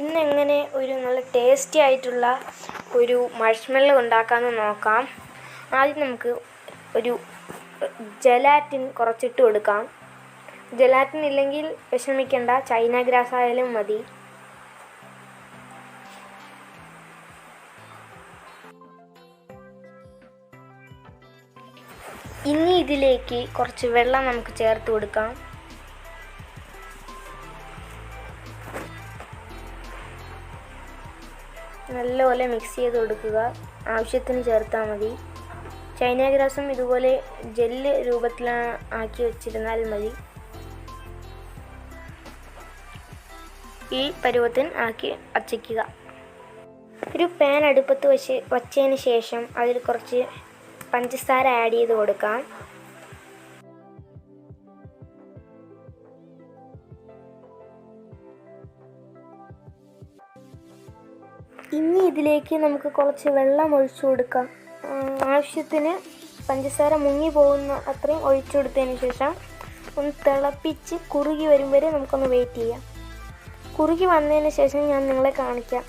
ഇന്ന് എങ്ങനെ ഒരു നല്ല ടേസ്റ്റി ആയിട്ടുള്ള ഒരു മഷ്മെല്ലോ ഉണ്ടാക്കാമെന്ന് നോക്കാം. ആദ്യം നമുക്ക് ഒരു ജലാറ്റിൻ കുറച്ചിട്ട് കൊടുക്കാം. ജലാറ്റിൻ ഇല്ലെങ്കിൽ വിഷമിക്കേണ്ട ചൈന ഗ്രാസ് ആയാലും മതി. ഇനി ഇതിലേക്ക് കുറച്ച് വെള്ളം നമുക്ക് ചേർത്ത് കൊടുക്കാം. നല്ലപോലെ മിക്സ് ചെയ്ത് കൊടുക്കുക. ആവശ്യത്തിന് ചേർത്താൽ മതി. ചൈന ഗ്രാസും ഇതുപോലെ ജെല്ല് രൂപത്തിലാണ് ആക്കി വെച്ചിരുന്നാൽ മതി. ഈ പരുവത്തിന് ആക്കി അച്ചയ്ക്കുക ഒരു പാൻ അടുപ്പത്ത് വെച്ച് വച്ചതിന് ശേഷം അതിൽ കുറച്ച് പഞ്ചസാര ആഡ് ചെയ്ത് കൊടുക്കാം. ഇനി ഇതിലേക്ക് നമുക്ക് കുറച്ച് വെള്ളം ഒഴിച്ചു കൊടുക്കാം. ആവശ്യത്തിന് പഞ്ചസാര മുങ്ങി പോകുന്ന അത്രയും ഒഴിച്ചു കൊടുത്തതിന് ശേഷം ഒന്ന് തിളപ്പിച്ച് കുറുകി വരും വരെ നമുക്കൊന്ന് വെയിറ്റ് ചെയ്യാം. കുറുകി വന്നതിന് ശേഷം ഞാൻ നിങ്ങളെ കാണിക്കാം.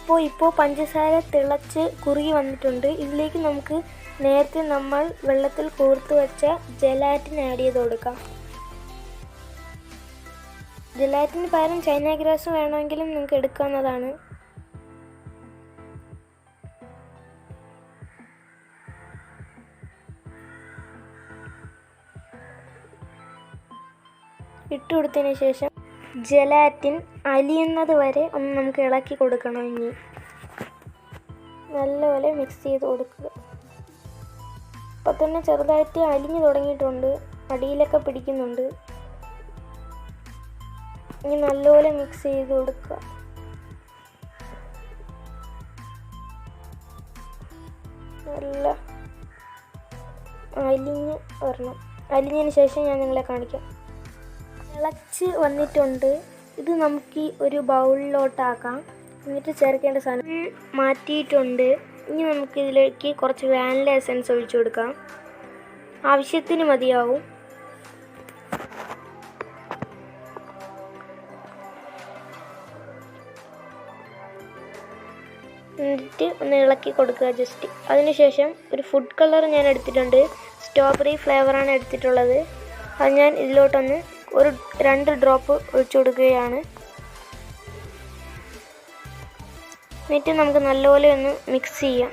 അപ്പോൾ ഇപ്പോൾ പഞ്ചസാര തിളച്ച് കുറുകി വന്നിട്ടുണ്ട്. ഇതിലേക്ക് നമുക്ക് നേരത്തെ നമ്മൾ വെള്ളത്തിൽ കോർത്ത് വെച്ച ജലാറ്റിൻ ആഡ് ചെയ്ത് കൊടുക്കാം. ജലാറ്റിന് പകരം ചൈന ഗ്രാസ് വേണമെങ്കിലും നിങ്ങൾക്ക് എടുക്കാവുന്നതാണ്. ഇട്ട് കൊടുത്തതിന് ശേഷം ജലാറ്റിൻ അലിയുന്നത് വരെ ഒന്ന് നമുക്ക് ഇളക്കി കൊടുക്കണം ഇനി. നല്ലപോലെ മിക്സ് ചെയ്ത് കൊടുക്കുക. ഇപ്പം തന്നെ ചെറുതായിട്ട് അലിഞ്ഞു തുടങ്ങിയിട്ടുണ്ട്. അടിയിലൊക്കെ പിടിക്കുന്നുണ്ട്. ഇനി നല്ലപോലെ മിക്സ് ചെയ്ത് കൊടുക്കുക. നല്ല അലിഞ്ഞ് വരണം. അലിഞ്ഞതിന് ശേഷം ഞാൻ നിങ്ങളെ കാണിക്കാം. തിളച്ച് വന്നിട്ടുണ്ട്. ഇത് നമുക്ക് ഒരു ബൗളിലോട്ടാക്കാം. എന്നിട്ട് ചേർക്കേണ്ട സാധനം മാറ്റിയിട്ടുണ്ട്. ഇനി നമുക്ക് ഇതിലേക്ക് കുറച്ച് വാനില എസൻസ് ഒഴിച്ചു കൊടുക്കാം. ആവശ്യത്തിന് മതിയാവും. എന്നിട്ട് ഒന്ന് ഇളക്കി കൊടുക്കുക ജസ്റ്റ് അതിനുശേഷം ഒരു ഫുഡ് കളർ ഞാൻ എടുത്തിട്ടുണ്ട്. സ്ട്രോബെറി ഫ്ലേവറാണ് എടുത്തിട്ടുള്ളത്. അത് ഞാൻ ഇതിലോട്ടൊന്ന് ഒരു രണ്ട് ഡ്രോപ്പ് ഒഴിച്ചു കൊടുക്കുകയാണ്. എന്നിട്ട് നമുക്ക് നല്ലപോലെ ഒന്ന് മിക്സ് ചെയ്യാം.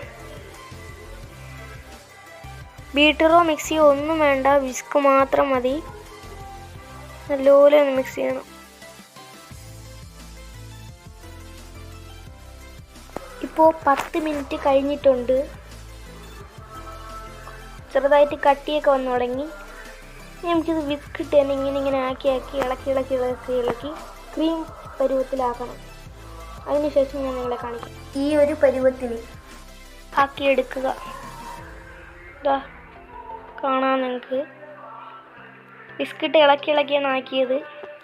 ബീറ്ററോ മിക്സിയോ ഒന്നും വേണ്ട വിസ്ക് മാത്രം മതി. നല്ലപോലെ ഒന്ന് മിക്സ് ചെയ്യണം. ഇപ്പോൾ പത്ത് മിനിറ്റ് കഴിഞ്ഞിട്ടുണ്ട്. ചെറുതായിട്ട് കട്ടിയൊക്കെ വന്നു തുടങ്ങി. നമുക്കിത് വിസ്ക് ഇട്ട് തന്നെ ഇങ്ങനെ ഇങ്ങനെ ആക്കി ആക്കി ഇളക്കി ഇളക്കി ഇളക്കി ഇളക്കി ക്രീം പരുവത്തിലാക്കണം. അതിനുശേഷം ഞാൻ നിങ്ങളെ കാണിക്കാം. ഈ ഒരു പരുവത്തിൽ ആക്കിയെടുക്കുക. ഇതാ കാണാം നിങ്ങൾക്ക്. ബിസ്ക്കറ്റ് ഇളക്കി ഇളക്കിയാണ് ആക്കിയത്.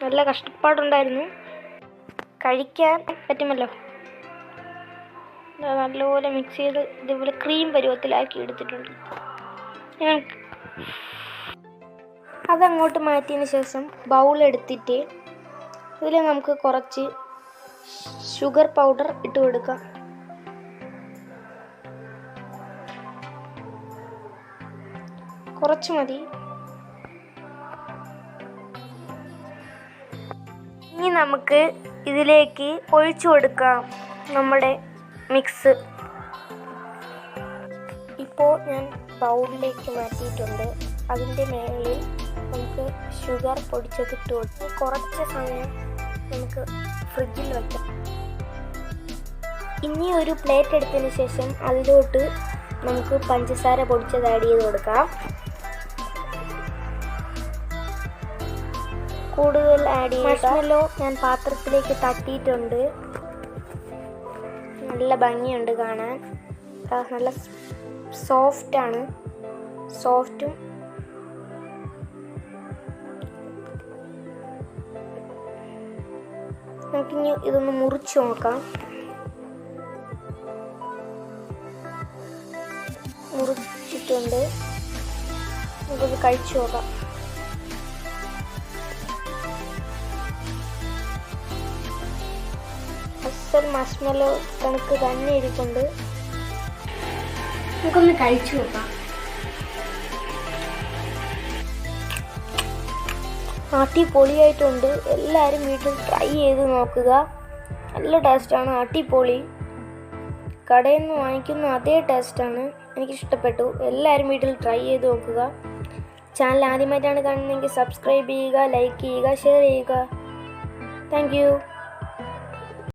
നല്ല കഷ്ടപ്പാടുണ്ടായിരുന്നു. കഴിക്കാൻ പറ്റുമല്ലോ. നല്ലപോലെ മിക്സ് ചെയ്ത് ഇതുപോലെ ക്രീം പരുവത്തിലാക്കി എടുത്തിട്ടുണ്ട്. ഞാൻ അതങ്ങോട്ട് മാറ്റിയതിന് ശേഷം ബൗൾ എടുത്തിട്ട് ഇതിൽ നമുക്ക് കുറച്ച് ഷുഗർ പൗഡർ ഇട്ട് കൊടുക്കാം. കുറച്ച് മതി. ഇനി നമുക്ക് ഇതിലേക്ക് ഒഴിച്ചു കൊടുക്കാം നമ്മുടെ മിക്സ് ഇപ്പോൾ ഞാൻ ബൗളിലേക്ക് മാറ്റിയിട്ടുണ്ട്. അതിന്റെ മേളിൽ നമുക്ക് ഷുഗർ പൊടിച്ചത് ഇട്ട് കൊടുത്ത് കുറച്ച് സമയം നമുക്ക് ഫ്രിഡ്ജിൽ വയ്ക്കാം ഇനി ഒരു പ്ലേറ്റ് എടുത്തതിന് ശേഷം അതിലോട്ട് നമുക്ക് പഞ്ചസാര പൊടിച്ചത് ആഡ് ചെയ്ത് കൊടുക്കാം. കൂടുതൽ ആഡ് ചെയ്യുമല്ലോ ഞാൻ പാത്രത്തിലേക്ക് തട്ടിയിട്ടുണ്ട്. നല്ല ഭംഗിയുണ്ട് കാണാൻ. നല്ല സോഫ്റ്റാണ് സോഫ്റ്റും നമുക്കിനി ഇതൊന്ന് മുറിച്ച് നോക്കാം മുറിച്ചിട്ടുണ്ട് നമുക്കിത് കഴിച്ചു നോക്കാം മസ്മലോ കണക്ക് തന്നെ ഇരിപ്പുണ്ട് നമുക്കൊന്ന് കഴിച്ചു നോക്കാം അടിപൊളിയായിട്ടുണ്ട്. എല്ലാവരും വീട്ടിൽ ട്രൈ ചെയ്ത് നോക്കുക. നല്ല ടേസ്റ്റാണ് അടിപൊളി. കടയിൽ നിന്ന് വാങ്ങിക്കുന്ന അതേ ടേസ്റ്റാണ് എനിക്കിഷ്ടപ്പെട്ടു. എല്ലാവരും വീട്ടിൽ ട്രൈ ചെയ്ത് നോക്കുക. ചാനൽ ആദ്യമായിട്ടാണ് കാണുന്നതെങ്കിൽ സബ്സ്ക്രൈബ് ചെയ്യുക ലൈക്ക് ചെയ്യുക ഷെയർ ചെയ്യുക. താങ്ക്